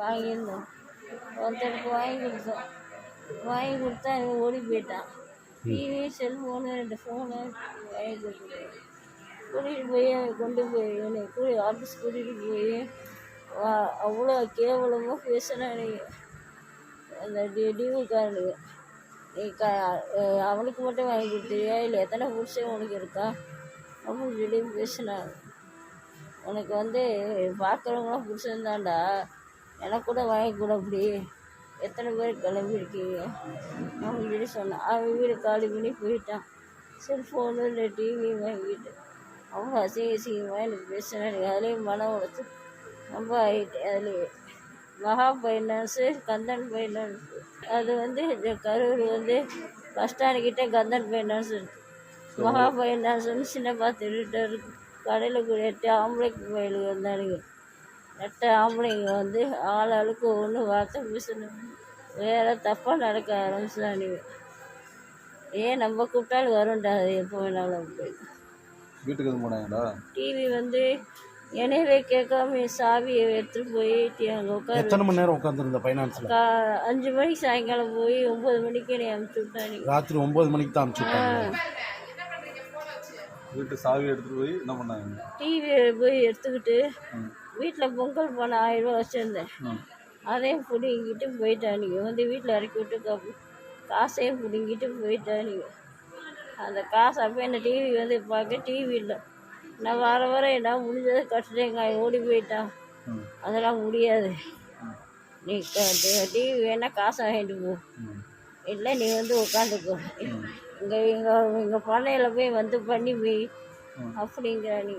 வாங்கியிருந்தோம். ஒருத்தருக்கு வாங்கி கொடுத்தோம். வாங்கி கொடுத்தா இவன் ஓடி போயிட்டான். டிவி செல்ஃபோனு ரெண்டு ஃபோனு வாங்கி கொடுத்துட்டு கூட்டிகிட்டு போய் அவன் கொண்டு போய் என்னை கூடி ஆஃபீஸ் கூட்டிகிட்டு போய் அவ்வளோ கேவலமாக பேசுனானு அந்த டி டிவிக்காரனுக்கு நீ க அவனுக்கு மட்டும் வாங்கி கொடுத்துருவியா இல்லை எத்தனை புருஷன் உனக்கு இருக்கா? அப்படின்னு சொல்லி பேசினாங்க உனக்கு வந்து பார்க்குறவங்களாம் புருஷன் தான்டா எனக்கு கூட வாங்கி கூட அப்படி எத்தனை பேர் கிளம்பியிருக்கீங்க அப்படின்னு சொல்லி சொன்னான். அவன் வீடு காலி பண்ணி போயிட்டான். செல்ஃபோனு இல்லை டிவி வாங்கிட்டு. அவங்க அசிங்க அசிங்கமாக எனக்கு பேசினாங்க அதுலேயும் மனம் உடச்சு ரொம்ப ஆகிட்டேன் அதுலேயே. மகா ஃபைனான்ஸு கந்தன் ஃபைனான்ஸ் அது வந்து இந்த கரூர் வந்து பஸ் ஸ்டாண்டுக்கிட்ட கந்தன் ஃபைனான்ஸ் இருக்கு. மகா ஃபைனான்ஸ்னு சின்னப்பா திருட்டு இருக்கு. கடையில் கூட எட்டு ஆம்பளைக்கு பயிலுக்கு வந்தானுங்க. எட்டு ஆம்பளைங்க வந்து ஆள் ஆளுக்கு ஒன்று வார்த்தை பேசணும். வேற தப்பாக நடக்க ஆரம்பிச்சிட்டானுங்க. ஏன் நம்ம கூப்பிட்டாலும் வரும்டா அது எப்போ வேணாலும் போய் வீட்டுக்கு போனாங்களா? டிவி வந்து என்னையவே கேட்காம சாவியை எடுத்துட்டு போய் அங்கே உட்காரு எத்தனை மணி நேரம் உட்காந்துருந்த ஃபைனான்ஸில் கா அஞ்சு மணிக்கு சாயங்காலம் போய் ஒம்பது மணிக்கு என்னை அனுப்பிச்சி விட்டானுங்க. ராத்திரி ஒம்பது மணிக்கு தான் விட்டாங்க. வீட்டு சாவி எடுத்துட்டு போய் என்ன பண்ணாங்க? டிவி போய் எடுத்துக்கிட்டு வீட்டில் பொங்கல் பணம் ஆயிரம் ரூபா வச்சுருந்தேன். அதையும் பிடுங்கிட்டு போயிட்டானுங்க வந்து வீட்டில் இறக்கி விட்டு கா- காசையும் பிடுங்கிட்டு போயிட்டானுங்க அந்த காசு அப்போ என்ன டிவி வந்து பார்க்க டிவி இல்லை. நான் வர வர என்ன முடிஞ்சதை கட்டுறேங்க ஓடி போயிட்டான். அதெல்லாம் முடியாது. நீ டிவி வேணா காசை வாங்கிட்டு போ. இல்லை நீ வந்து உட்காந்துக்கோ இங்கே எங்கள் எங்கள் பண்ணையில் போய் வந்து பண்ணி போய் அப்படிங்கிற நீ.